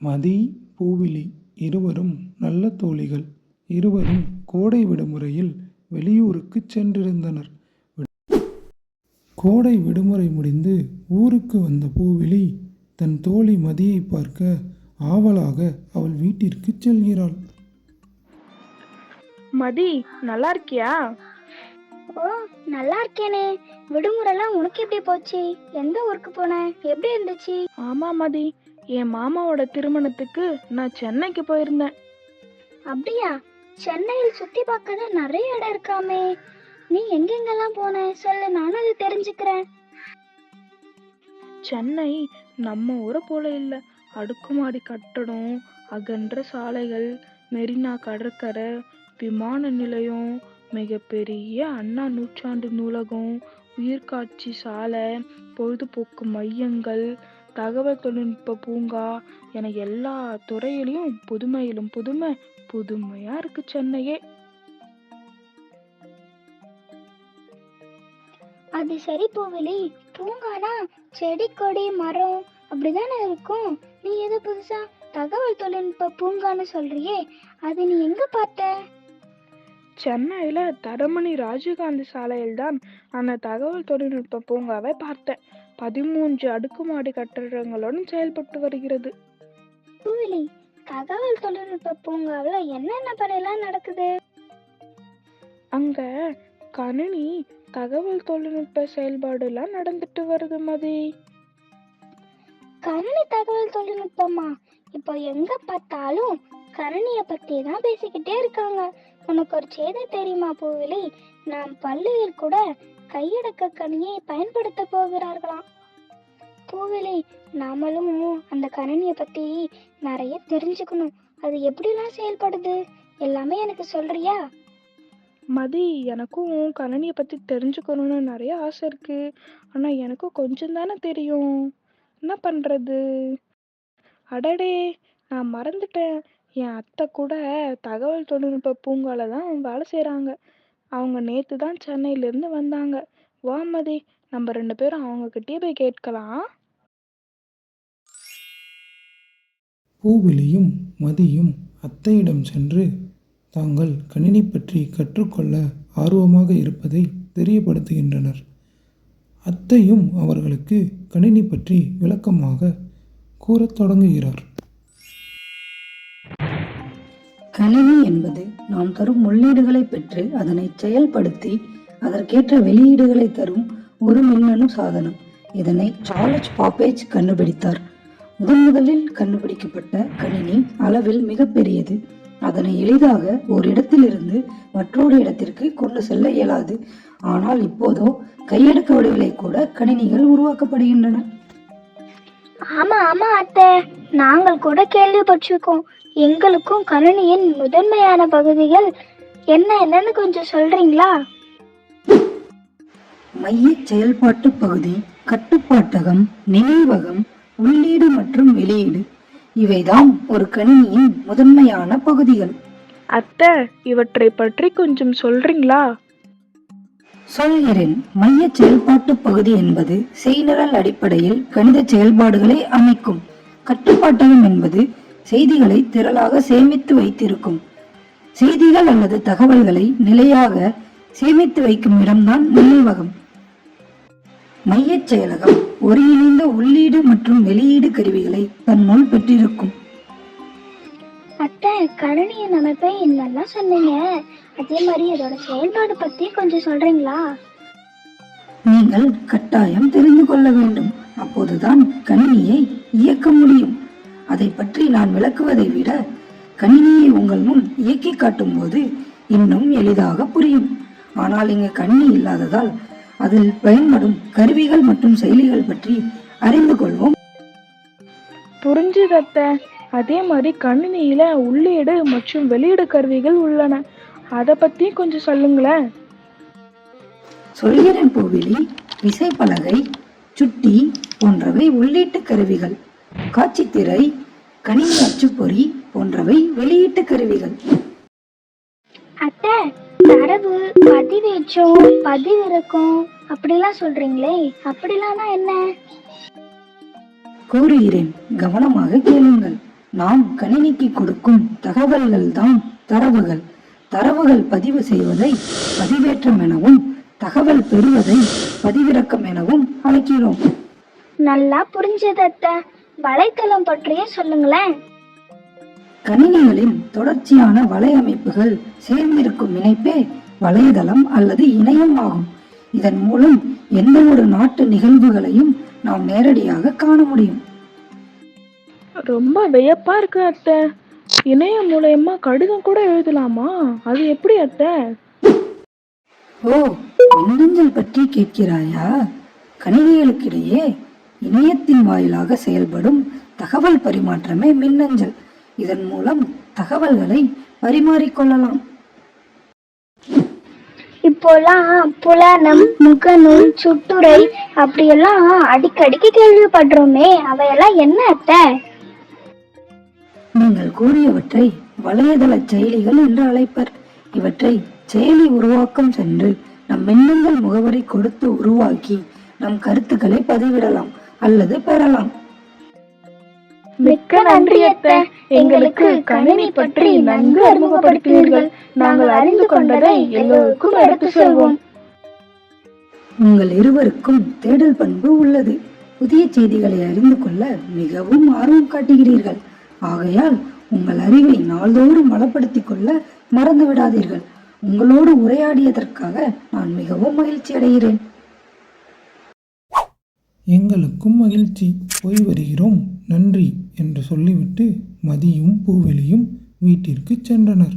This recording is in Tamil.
மதி பூவிழி இருவரும் நல்ல தோழிகள். இருவரும் கோடை விடுமுறையில் வெளியூருக்குச் சென்றிருந்தனர். கோடை விடுமுறை முடிந்து ஊருக்கு வந்த பூவிழி தன் தோழி மதியைப் பார்க்க ஆவலாக அவள் வீட்டிற்குச் செல்கிறாள். மதி நல்லா இருக்கியா ஓ நல்லா இருக்கேனே விடுமுறைலாம் உனக்கு எப்படி போச்சு எந்த ஊருக்கு போன எப்படி இருந்துச்சு ஆமா மதி என் மாமாவோட திருமணத்துக்கு நான் சென்னைக்கு போயிருந்தேன். அப்படியா? சென்னையில் சுத்தி பார்க்க நிறைய இடம் இருக்காமே. நீ எங்கெங்கெல்லாம் போன? சொல்லு நானும் அதை தெரிஞ்சுக்கிறேன். சென்னை நம்ம ஊரை போல இல்ல. அடுக்குமாடி கட்டடம் அகன்ற சாலைகள் மெரினா கடற்கரை விமான நிலையம் மிகப்பெரிய அண்ணா நூற்றாண்டு நூலகம் உயிர்காட்சி சாலை பொழுதுபோக்கு மையங்கள் தகவல் தொழில்நுட்ப பூங்கா என எல்லா துறையிலையும் புதுமையிலும் புதுமை புதுமையா இருக்கு சென்னையே. அது சரி பூவிலி பூங்கானா? செடி கொடி மரம் அப்படிதானே இருக்கும். நீ ஏதோ புதுசா தகவல் தொழில்நுட்ப பூங்கான்னு சொல்றியே அது நீ எங்க பார்த்த? சென்னையில தரமணி ராஜீவ்காந்தி சாலையில் தான் அந்த தகவல் தொழில்நுட்ப பூங்காவை பார்த்தேன். பதிமூன்று அடுக்குமாடி கட்டடங்களுடன் செயல்பட்டு வருகிறது. பூவிலி தகவல் தொழில்நுட்ப பூங்காவில் என்னென்ன பணியெல்லாம் நடக்குது? அங்க கணினி தகவல் தொழில்நுட்ப செயல்பாடு எல்லாம் நடந்துட்டு வருது மதி. கணினி தகவல் தொழில்நுட்பமா? இப்போ எங்க பார்த்தாலும் கணினிய பத்தி தான் பேசிக்கிட்டே இருக்காங்க. உனக்கு ஒரு செய்தி தெரியுமா பூவிலி? நாம் பள்ளியில் கூட கையடக்க கணியை பயன்படுத்த போகிறார்களாம். பூவிலி நாமளும் அந்த கணினியை பத்தி நிறைய தெரிஞ்சுக்கணும். அது எப்படிலாம் செயல்படுது? எல்லாமே எனக்கு சொல்றியா? மதி எனக்கும் கணினியை பத்தி தெரிஞ்சுக்கணும்னு நிறைய ஆசை இருக்கு. ஆனா எனக்கும் கொஞ்சம் தானே தெரியும். என்ன பண்றது? அடடே நான் மறந்துட்டேன். என் அத்தை கூட தகவல் தொழில்நுட்ப பூங்கால தான் வேலை செய்கிறாங்க அவங்க நேற்று தான் சென்னையிலேருந்து வந்தாங்க வா மதி நம்ம ரெண்டு பேரும் அவங்கக்கிட்டே போய் கேட்கலாம் பூவிலியும் மதியும் அத்தையிடம் சென்று தாங்கள் கணினி பற்றி கற்றுக்கொள்ள ஆர்வமாக இருப்பதை தெரியப்படுத்துகின்றனர். அத்தையும் அவர்களுக்கு கணினி பற்றி விளக்கமாக கூறத் தொடங்குகிறார். கணினி என்பது நாம் தரும் உள்ளீடுகளை பெற்று அதனை செயல்படுத்தி அதற்கேற்ற வெளியீடுகளை தரும் ஒரு மின்னணு சாதனம். இதனை சார்லஸ் பாப்பேஜ் கண்டுபிடித்தார். முதன் முதலில் கண்டுபிடிக்கப்பட்ட கணினி அளவில் மிகப்பெரியது அதனை எளிதாக ஒரு இடத்திலிருந்து மற்றொரு இடத்திற்கு கொண்டு செல்ல இயலாது. ஆனால் இப்போதோ கையடக்க வடிவிலை கூட கணினிகள் உருவாக்கப்படுகின்றன. ஆமா ஆமா அத்தை. நாங்கள் கூட கேள்விப்பட்டிருக்கோம். எங்களுக்கும் கணினியின் முதன்மையான பகுதிகள் என்ன என்னன்னு கொஞ்சம் சொல்றீங்களா? மைய செயல்பாட்டு பகுதி கட்டுப்பாட்டகம் நினைவகம் உள்ளீடு மற்றும் வெளியீடு. இவைதாம் ஒரு கணினியின் முதன்மையான பகுதிகள். அத்தை இவற்றை பற்றி கொஞ்சம் சொல்றீங்களா? சொல்கிறேன். மைய செயல்பாட்டு பகுதி என்பது செய்நிரல் அடிப்படையில் கணித செயல்பாடுகளை அமைக்கும். கட்டுப்பாட்டகம் என்பது செய்திகளை திரளாக சேமித்து வைத்திருக்கும். செய்திகள் அல்லது தகவல்களை நிலையாக சேமித்து வைக்கும் இடம்தான் நினைவகம். மையச் செயலகம் ஒருங்கிணைந்த உள்ளீடு மற்றும் வெளியீடு கருவிகளை தன்னுள் பெற்றிருக்கும். அத்தை கணினியின் அமைப்பை நல்லா சொன்னீங்க. அதே மாதிரி அதோட செயல்பாடு பத்தி கொஞ்சம் சொல்றீங்களா? நீங்கள் கட்டாயம் தெரிந்து கொள்ள வேண்டும். அப்போதுதான் கணினியை இயக்க முடியும். அதை பற்றி நான் விளக்குவதை விட கணினியை உங்கள் முன் இயக்கி காட்டும் போது இன்னும் எளிதாக புரியும். ஆனால் இங்கு கணினி இல்லாததால் அதில் பயன்படும் கருவிகள் மற்றும் செயலிகள் பற்றி அறிந்து கொள்வோம். புரிஞ்சுது அத்தை அதே மாதிரி கணினியில உள்ளீடு மற்றும் வெளியீடு கருவிகள் உள்ளன. அதை பத்தி கொஞ்சம் சொல்லுங்களேன். சொல்கிறேன் பூவிலி விசைப்பலகை சுட்டி போன்றவை உள்ளீட்டு கருவிகள். காட்சித்திரை கணினி அச்சுப்பொறி போன்றவை வெளியீட்டு கருவிகள். அத்தை தரவு பதிவேற்றம் பதிவிறக்கம் அப்படிலாம் சொல்றீங்களே அப்படிலாம்னா என்ன? கூறுகிறேன் கவனமாக கேளுங்கள். நாம் கணினிக்கு கொடுக்கும் தகவல்கள் தான் தரவுகள். தரவுகள் பதிவு செய்வதை பதிவேற்றம் எனவும் தகவல் பெறுவதை பதிவிறக்கம் எனவும் அழைக்கிறோம். நல்லா புரிஞ்சது அத்தை. வலைத்தளம் பற்றியே சொல்லுங்களேன். கணினிகளின் தொடர்ச்சியான வலையமைப்புகள் சேர்ந்திருக்கும் இணைப்பே வலைதளம் அல்லது இணையம் ஆகும். இதன் மூலம் எந்த ஒரு நாட்டு நிகழ்வுகளையும் நாம் நேரடியாக காண முடியும். ரொம்ப வியப்பா இருக்கு அத்தை. இணையம் மூலயமா கடிதம் கூட எழுதலாமா? அது எப்படி அத்தை? ஓ மின்னஞ்சல் பற்றி கேட்கிறாயா? கணினிகளுக்கிடையே இணையத்தின் வாயிலாக செயல்படும் தகவல் பரிமாற்றமே மின்னஞ்சல். இதன் மூலம் தகவல்களை பரிமாறிக்கொள்ளலாம் இப்போலாம் புலனம் முகநூல் சுட்டுரை அப்படியெல்லாம் அடிக்கடிக்கு கேள்விப்படுறோமே அவையெல்லாம் என்ன அத்தை? நீங்கள் கூறியவற்றை வலைதள செயலிகள் என்று அழைப்பர். இவற்றை செயலி உருவாக்கம் சென்று நம் மின்னஞ்சல் முகவரி கொடுத்து உருவாக்கி நம் கருத்துக்களை பதிவிடலாம். அல்லது பெறலாம். மிக்க நன்றி அத்தை எங்களுக்கு கணினி பற்றி நன்கு அறிமுகப்படுத்தினீர்கள். நாங்கள் அறிந்து கொண்டதை எல்லோருக்கும் எடுத்து செல்வோம். உங்கள் இருவருக்கும் தேடல் பண்பு உள்ளது. புதிய செய்திகளை அறிந்து கொள்ள மிகவும் ஆர்வம் காட்டுகிறீர்கள். ஆகையால் உங்கள் அறிவை நாள்தோறும் வளப்படுத்திக் கொள்ள மறந்து விடாதீர்கள் உங்களோடு உரையாடியதற்காக நான் மிகவும் மகிழ்ச்சி அடைகிறேன் எங்களுக்கும் மகிழ்ச்சி. போய் வருகிறோம். நன்றி என்று சொல்லிவிட்டு மதியும் பூவெளியும் வீட்டிற்கு சென்றனர்.